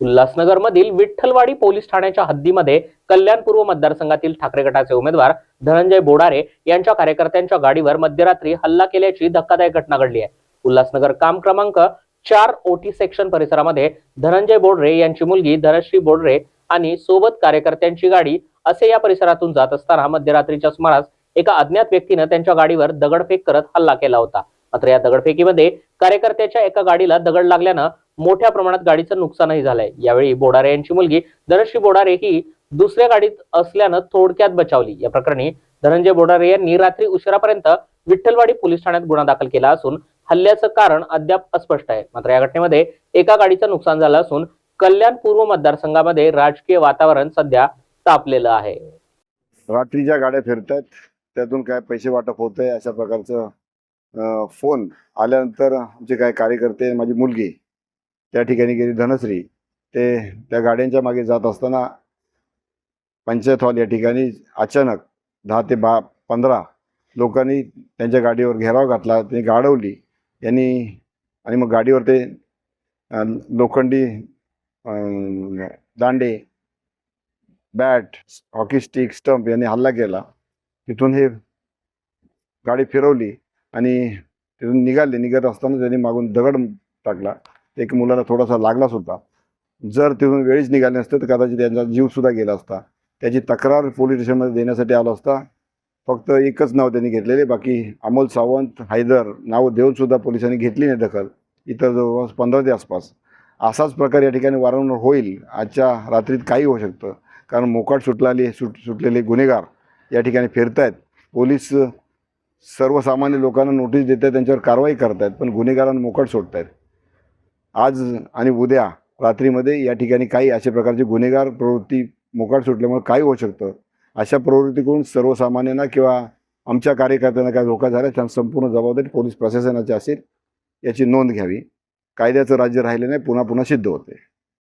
उल्हासनगरमधील Vitthalwadi police ठाण्याच्या हद्दीमध्ये कल्याण पूर्व मतदारसंघातील ठाकरे गटाचे उमेदवार धनंजय बोडारे यांच्या कार्यकर्त्यांच्या गाडीवर मध्यरात्री हल्ला केल्याची धक्कादायक घटना घडली आहे. उल्हासनगर काम क्रमांक चार ओटी सेक्शन परिसरामध्ये धनंजय बोडरे यांची मुलगी धनश्री बोडरे आणि सोबत कार्यकर्त्यांची गाडी असे या परिसरातून जात असताना मध्यरात्रीच्या सुमारास एका अज्ञात व्यक्तीनं त्यांच्या गाडीवर दगडफेक करत हल्ला केला होता. मात्र या दगडफेकीमध्ये कार्यकर्त्याच्या एका गाडीला दगड लागल्यानं मोठ्या प्रमाणात गाडीचं नुकसानही झालंय. यावेळी बोडारे यांची मुलगी धनश्री बोडारे ही दुसऱ्या गाडीत असल्यानं थोडक्यात बचावली. या प्रकरणी धनंजय बोडारे यांनी रात्री उशिरापर्यंत विठ्ठलवाडी पोलीस ठाण्यात गुन्हा दाखल केला असून हल्ल्याचं कारण अद्याप अस्पष्ट आहे. मात्र या घटनेमध्ये एका गाडीचं नुकसान झालं असून कल्याण पूर्व मतदारसंघामध्ये राजकीय वातावरण सध्या तापलेलं आहे. रात्रीच्या गाड्या फिरतात त्यातून काय पैसे वाटप होत आहे अशा प्रकारचं फोन आल्यानंतर आमचे काय कार्यकर्ते माझी मुलगी त्या ठिकाणी गेली धनश्री. ते त्या गाड्यांच्या मागे जात असताना पंचायत हॉल या ठिकाणी अचानक दहा ते बा पंधरा लोकांनी त्यांच्या गाडीवर घेराव घातला त्यांनी गाडवली. यांनी आणि मग गाडीवर ते लोखंडी दांडे बॅट हॉकी स्टिक स्टंप यांनी हल्ला केला. तिथून हे गाडी फिरवली आणि तिथून निघाले. निघत असताना त्यांनी मागून दगड टाकला. एक मुलाला थोडासा लागलाच होता. जर तिथून वेळीच निघाले नसते तर कदाचित त्यांचा जीवसुद्धा गेला असता. त्याची तक्रार पोलीस स्टेशनमध्ये देण्यासाठी आला असता. फक्त एकच नाव त्यांनी घेतलेले बाकी अमोल सावंत हैदर नावं देऊनसुद्धा पोलिसांनी घेतली नाही दखल. इतर जवळपास पंधरा ते आसपास. असाच प्रकार या ठिकाणी वारंवार होईल. आजच्या रात्रीत काही होऊ शकतं. कारण मोकाट सुटलेले सुट सुटलेले गुन्हेगार या ठिकाणी फिरतायत. पोलीस सर्वसामान्य लोकांना नोटीस देत आहेत त्यांच्यावर कारवाई करत आहेत पण गुन्हेगारांना मोकाट सोडत आहेत आज आणि उद्या रात्रीमध्ये या ठिकाणी काही अशा प्रकारची गुन्हेगार प्रवृत्ती मोकाट सुटल्यामुळे काय होऊ शकतं. अशा प्रवृत्तीकडून सर्वसामान्यांना किंवा आमच्या कार्यकर्त्यांना काय धोका झाला त्यांना संपूर्ण जबाबदारी पोलीस प्रशासनाची असेल याची नोंद घ्यावी. कायद्याचं राज्य राहिले नाही पुन्हा पुन्हा सिद्ध होते.